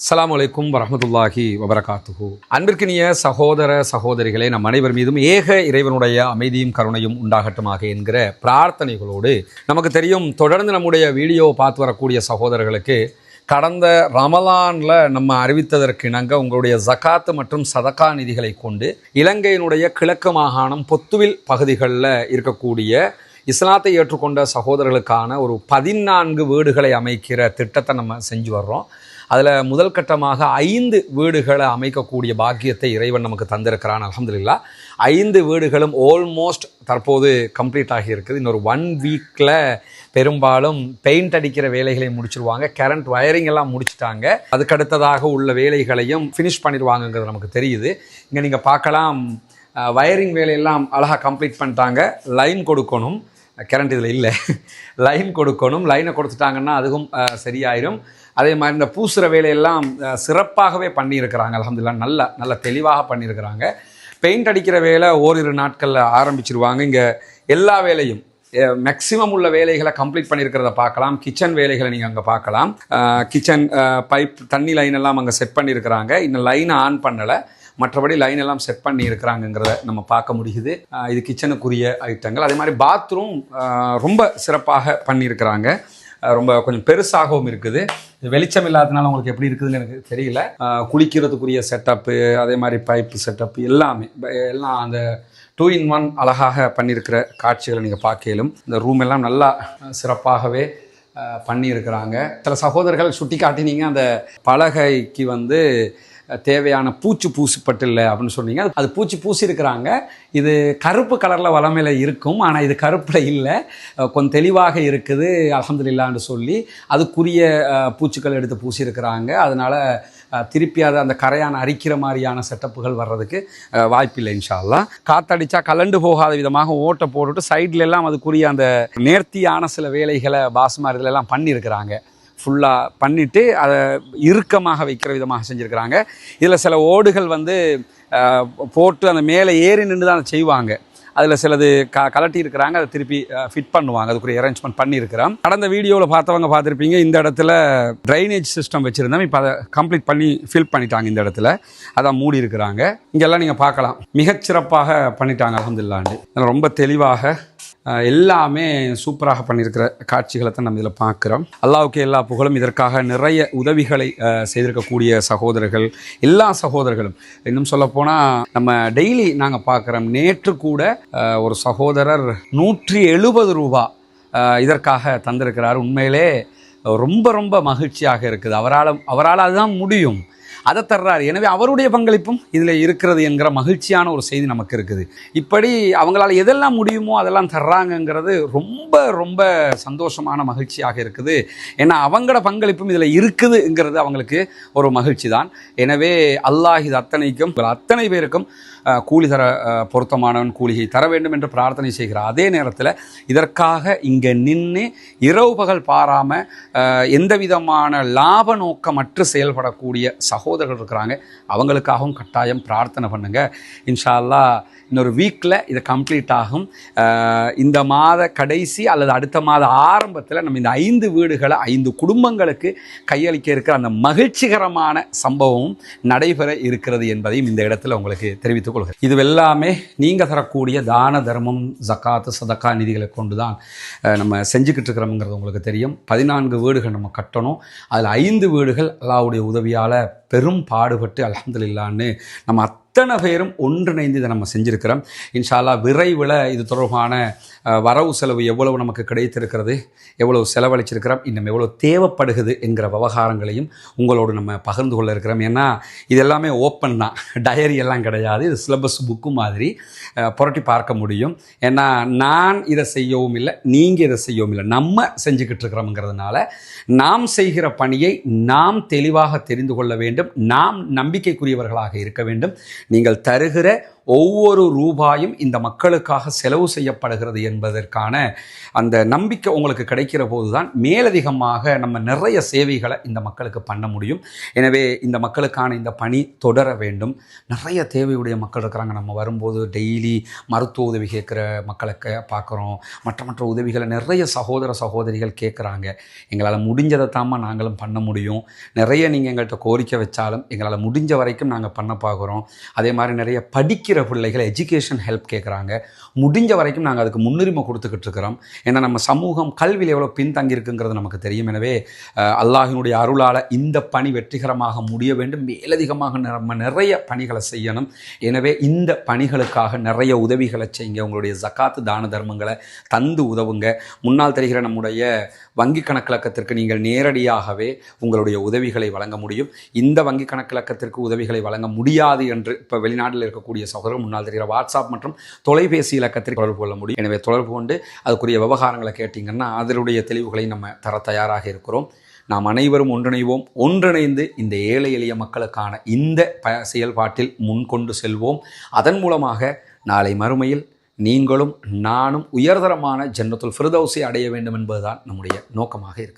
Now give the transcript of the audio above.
அஸ்லாம் வலைக்கும் வரமத்துல்லாஹி வபரகாத்துஹு. அன்பிற்கினிய சகோதர சகோதரிகளே நம் அனைவர் மீதும் ஏக இறைவனுடைய அமைதியும் கருணையும் உண்டாகட்டுமாக என்கிற பிரார்த்தனைகளோடு நமக்கு தெரியும் தொடர்ந்து நம்முடைய வீடியோ பார்த்து வரக்கூடிய சகோதரர்களுக்கு கடந்த ரமலானில் நம்ம அறிவித்ததற்கு இணங்க உங்களுடைய ஜகாத்து மற்றும் சதகா நிதிகளை கொண்டு இலங்கையினுடைய கிழக்கு மாகாணம் பொத்துவில் பகுதிகளில் இருக்கக்கூடிய இஸ்லாத்தை ஏற்றுக்கொண்ட சகோதரர்களுக்கான ஒரு பதினான்கு வீடுகளை அமைக்கிற திட்டத்தை நம்ம செஞ்சு வர்றோம். அதில் முதல் கட்டமாக ஐந்து வீடுகளை அமைக்கக்கூடிய பாக்கியத்தை இறைவன் நமக்கு தந்திருக்கிறான் அலமதுல்லா ஐந்து வீடுகளும் ஆல்மோஸ்ட் தற்போது கம்ப்ளீட் ஆகியிருக்குது இன்னொரு ஒன் வீக்கில் பெரும்பாலும் பெயிண்ட் அடிக்கிற வேலைகளை முடிச்சிருவாங்க. கரண்ட் வயரிங் எல்லாம் முடிச்சிட்டாங்க. அதுக்கடுத்ததாக உள்ள வேலைகளையும் ஃபினிஷ் பண்ணிடுவாங்கங்கிறது நமக்கு தெரியுது. இங்கே நீங்கள் பார்க்கலாம் வயரிங் வேலையெல்லாம் அழகாக கம்ப்ளீட் பண்ணிட்டாங்க. லைன் கொடுக்கணும். கரண்ட் இதில் இல்லை. லைன் கொடுக்கணும். லைனை கொடுத்துட்டாங்கன்னா அதுவும் சரியாயிரும். அதே மாதிரி இந்த பூசுகிற வேலையெல்லாம் சிறப்பாகவே பண்ணியிருக்கிறாங்க. அலமதுல்லா நல்ல நல்ல தெளிவாக பண்ணியிருக்கிறாங்க. பெயிண்ட் அடிக்கிற வேலை ஓரிரு நாட்களில் ஆரம்பிச்சிருவாங்க. இங்கே எல்லா வேலையும் மேக்ஸிமம் உள்ள வேலைகளை கம்ப்ளீட் பண்ணியிருக்கிறத பார்க்கலாம். கிச்சன் வேலைகளை நீங்கள் அங்கே பார்க்கலாம். கிச்சன் பைப் தண்ணி லைன் எல்லாம் அங்கே செட் பண்ணியிருக்கிறாங்க. இன்னும் லைனை ஆன் பண்ணலை. மற்றபடி லைன் எல்லாம் செட் பண்ணி இருக்கிறாங்கிறத நம்ம பார்க்க முடியுது. இது கிச்சனுக்குரிய ஐட்டங்கள் அதே மாதிரி பாத்ரூம் ரொம்ப சிறப்பாக பண்ணியிருக்கிறாங்க. ரொம்ப கொஞ்சம் பெருசாகவும் இருக்குது. இது வெளிச்சம் இல்லாததுனால உங்களுக்கு எப்படி இருக்குதுன்னு எனக்கு தெரியல. குளிக்கிறதுக்குரிய செட்டப்பு அதே மாதிரி பைப்பு செட்டப் எல்லாமே எல்லாம் அந்த டூ இன் ஒன் அழகாக பண்ணியிருக்கிற காட்சிகளை நீங்கள் பார்க்கலும் இந்த ரூம் எல்லாம் நல்லா சிறப்பாகவே பண்ணியிருக்கிறாங்க. சில சகோதரர்கள் சுட்டி காட்டினீங்க அந்த பலகைக்கு வந்து தேவையான பூச்சி பூசிப்பட்டில்லை அப்படின்னு சொன்னீங்க. அது- பூச்சி பூசி இருக்கிறாங்க இது கருப்பு கலரில் வளமையில் இருக்கும். ஆனால் இது கருப்பில் இல்லை. கொஞ்சம் தெளிவாக இருக்குது. அலமதுல்லான்னு சொல்லி அதுக்குரிய பூச்சிகள் எடுத்து பூசியிருக்கிறாங்க. அதனால் திருப்பி அதை அந்த கரையான அரிக்கிற மாதிரியான செட்டப்புகள் வர்றதுக்கு வாய்ப்பில்லை இன்ஷால்லாம் காத்தடிச்சா கலண்டு போகாத விதமாக ஓட்டை போட்டுட்டு சைட்ல எல்லாம் அதுக்குரிய அந்த நேர்த்தியான சில வேலைகளை பாஸ்மார் எல்லாம் பண்ணியிருக்கிறாங்க. ஃபுல்லாக பண்ணிவிட்டு அதை இறுக்கமாக வைக்கிற விதமாக செஞ்சுருக்கிறாங்க. இதில் சில ஓடுகள் வந்து போட்டு அந்த மேலே ஏறி நின்று தான் அதை செய்வாங்க. அதில் சிலது க கலட்டி இருக்கிறாங்க அதை திருப்பி ஃபிட் பண்ணுவாங்க. அதுக்குரிய அரேஞ்ச்மெண்ட் பண்ணியிருக்கிறோம். கடந்த வீடியோவில் பார்த்தவங்க பார்த்துருப்பீங்க இந்த இடத்துல ட்ரைனேஜ் சிஸ்டம் வச்சுருந்தோம். இப்போ அதை கம்ப்ளீட் பண்ணி ஃபில் பண்ணிட்டாங்க இந்த இடத்துல. அதான் மூடி இருக்கிறாங்க. இங்கெல்லாம் நீங்கள் பார்க்கலாம். மிகச்சிறப்பாக பண்ணிட்டாங்க அலமதுல்லாண்டு ரொம்ப தெளிவாக எல்லாமே சூப்பராக பண்ணியிருக்கிற காட்சிகளை தான் நம்ம இதில் பார்க்குறோம். அல்லாவுக்கு எல்லா புகழும். இதற்காக நிறைய உதவிகளை செய்திருக்கக்கூடிய சகோதரர்கள் எல்லா சகோதரர்களும். இன்னும் சொல்லப்போனால் நம்ம டெய்லி நாங்கள் பார்க்குறோம். நேற்று கூட ஒரு சகோதரர் நூற்றி எழுபது ரூபா இதற்காக தந்திருக்கிறார். உண்மையிலே ரொம்ப ரொம்ப மகிழ்ச்சியாக இருக்குது. அவரால் அவரால் அதுதான் முடியும். அதை தர்றாரு. எனவே அவருடைய பங்களிப்பும் இதில் இருக்கிறது என்கிற மகிழ்ச்சியான ஒரு செய்தி நமக்கு இருக்குது. இப்படி அவங்களால் எதெல்லாம் முடியுமோ அதெல்லாம் தர்றாங்கங்கிறது ரொம்ப ரொம்ப சந்தோஷமான மகிழ்ச்சியாக இருக்குது. ஏன்னா அவங்களோட பங்களிப்பும் இதில் இருக்குதுங்கிறது அவங்களுக்கு ஒரு மகிழ்ச்சி தான் எனவே அல்லாஹ் இது அத்தனைக்கும் அத்தனை பேருக்கும் கூலி தர பொருத்தமானவன் கூலியை தர வேண்டும் என்று பிரார்த்தனை செய்கிறார் அதே நேரத்தில் இதற்காக இங்கே நின்று இரவு பகல் பாராமல் எந்த விதமான லாப நோக்கமற்று செயல்படக்கூடிய சகோதரர்கள் இருக்கிறாங்க. அவங்களுக்காகவும் கட்டாயம் பிரார்த்தனை பண்ணுங்கள் இன்ஷால்லா இன்னொரு வீக்கில் இது கம்ப்ளீட் ஆகும். இந்த மாத கடைசி அல்லது அடுத்த மாத ஆரம்பத்தில் நம்ம இந்த ஐந்து வீடுகளை ஐந்து குடும்பங்களுக்கு கையளிக்க இருக்கிற அந்த மகிழ்ச்சிகரமான சம்பவம் நடைபெற இருக்கிறது என்பதையும் இந்த இடத்துல உங்களுக்கு தெரிவித்துக் கொள்கிறேன் இது எல்லாமே நீங்கள் தரக்கூடிய தான தர்மம் ஜக்காத்து சதக்கா நிதிகளை கொண்டு தான் நம்ம செஞ்சுக்கிட்டு இருக்கிறோம்ங்கிறது உங்களுக்கு தெரியும். பதினான்கு வீடுகள் நம்ம கட்டணும். அதில் ஐந்து வீடுகள் அல்லாவுடைய உதவியால் பெரும் பாடுபட்டு அலமதுல்லான்னு நம்ம அத்தனை பேரும் ஒன்றிணைந்து இதை நம்ம செஞ்சுருக்கிறோம். இன்ஷாலா விரைவில் இது தொடர்பான வரவு செலவு எவ்வளவு நமக்கு கிடைத்திருக்கிறது எவ்வளவு செலவழிச்சிருக்கிறோம் இன்னும் எவ்வளோ தேவைப்படுகிறது என்கிற விவகாரங்களையும் உங்களோடு நம்ம பகிர்ந்து கொள்ள இருக்கிறோம். ஏன்னா இது எல்லாமே ஓப்பன் தான். டயரி எல்லாம் கிடையாது. இது சிலபஸ் புக்கு மாதிரி புரட்டி பார்க்க முடியும். ஏன்னா நான் இதை செய்யவும் இல்லை நீங்கள் இதை செய்யவும் இல்லை. நம்ம செஞ்சுக்கிட்டு இருக்கிறோம்ங்கிறதுனால நாம் செய்கிற பணியை நாம் தெளிவாக தெரிந்து கொள்ள வேண்டும். நாம் நம்பிக்கைக்குரியவர்களாக இருக்க வேண்டும். நீங்கள் தருகிற ஒவ்வொரு ரூபாயும் இந்த மக்களுக்காக செலவு செய்யப்படுகிறது என்பதற்கான அந்த நம்பிக்கை உங்களுக்கு கிடைக்கிற போது தான் மேலதிகமாக நம்ம நிறைய சேவைகளை இந்த மக்களுக்கு பண்ண முடியும். எனவே இந்த மக்களுக்கான இந்த பணி தொடர வேண்டும். நிறைய தேவையுடைய மக்கள் இருக்கிறாங்க. நம்ம வரும்போது டெய்லி மருத்துவ உதவி கேட்குற மக்களுக்கு பார்க்குறோம். மற்ற மற்ற உதவிகளை நிறைய சகோதர சகோதரிகள் கேட்குறாங்க. எங்களால் முடிஞ்சதை தாம்மா நாங்களும் பண்ண முடியும். நிறைய நீங்கள் எங்கள்கிட்ட கோரிக்கை வச்சாலும் எங்களால் முடிஞ்ச வரைக்கும் நாங்கள் பண்ண பார்க்குறோம். அதே மாதிரி நிறைய படிக்கிற பிள்ளைகள் எஜுகேஷன் ஹெல்ப் கேட்குறாங்க முடிஞ்ச வரைக்கும் நாங்கள் அதுக்கு முன்னுரிமை கொடுத்துக்கிட்டு இருக்கிறோம். ஏன்னா நம்ம சமூகம் கல்வியில் எவ்வளோ பின்தங்கியிருக்குங்கிறது நமக்கு தெரியும். எனவே அல்லாஹினுடைய அருளால் இந்த பணி வெற்றிகரமாக முடிய வேண்டும். மேலதிகமாக நம்ம நிறைய பணிகளை செய்யணும். எனவே இந்த பணிகளுக்காக நிறைய உதவிகளை செய்யுங்க. உங்களுடைய ஜக்காத்து தான தர்மங்களை தந்து உதவுங்க. முன்னால் தெரிகிற நம்முடைய வங்கி கணக்கிழக்கத்திற்கு நீங்கள் நேரடியாகவே உங்களுடைய உதவிகளை வழங்க முடியும். இந்த வங்கி கணக்கிழக்கத்திற்கு உதவிகளை வழங்க முடியாது என்று இப்போ வெளிநாட்டில் இருக்கக்கூடிய சகோதர சகோதரர் முன்னால் தெரிகிற வாட்ஸ்அப் மற்றும் தொலைபேசி இலக்கத்தில் தொடர்பு கொள்ள முடியும். எனவே தொடர்பு கொண்டு அதுக்குரிய விவகாரங்களை கேட்டிங்கன்னா அதனுடைய தெளிவுகளை நம்ம தர தயாராக இருக்கிறோம். நாம் அனைவரும் ஒன்றிணைவோம். ஒன்றிணைந்து இந்த ஏழை எளிய மக்களுக்கான இந்த ப செயல்பாட்டில் முன்கொண்டு செல்வோம். அதன் மூலமாக நாளை மறுமையில் நீங்களும் நானும் உயர்தரமான ஜன்னத்துல் ஃபிர்தௌஸை அடைய வேண்டும் என்பதுதான் நம்முடைய நோக்கமாக இருக்கு.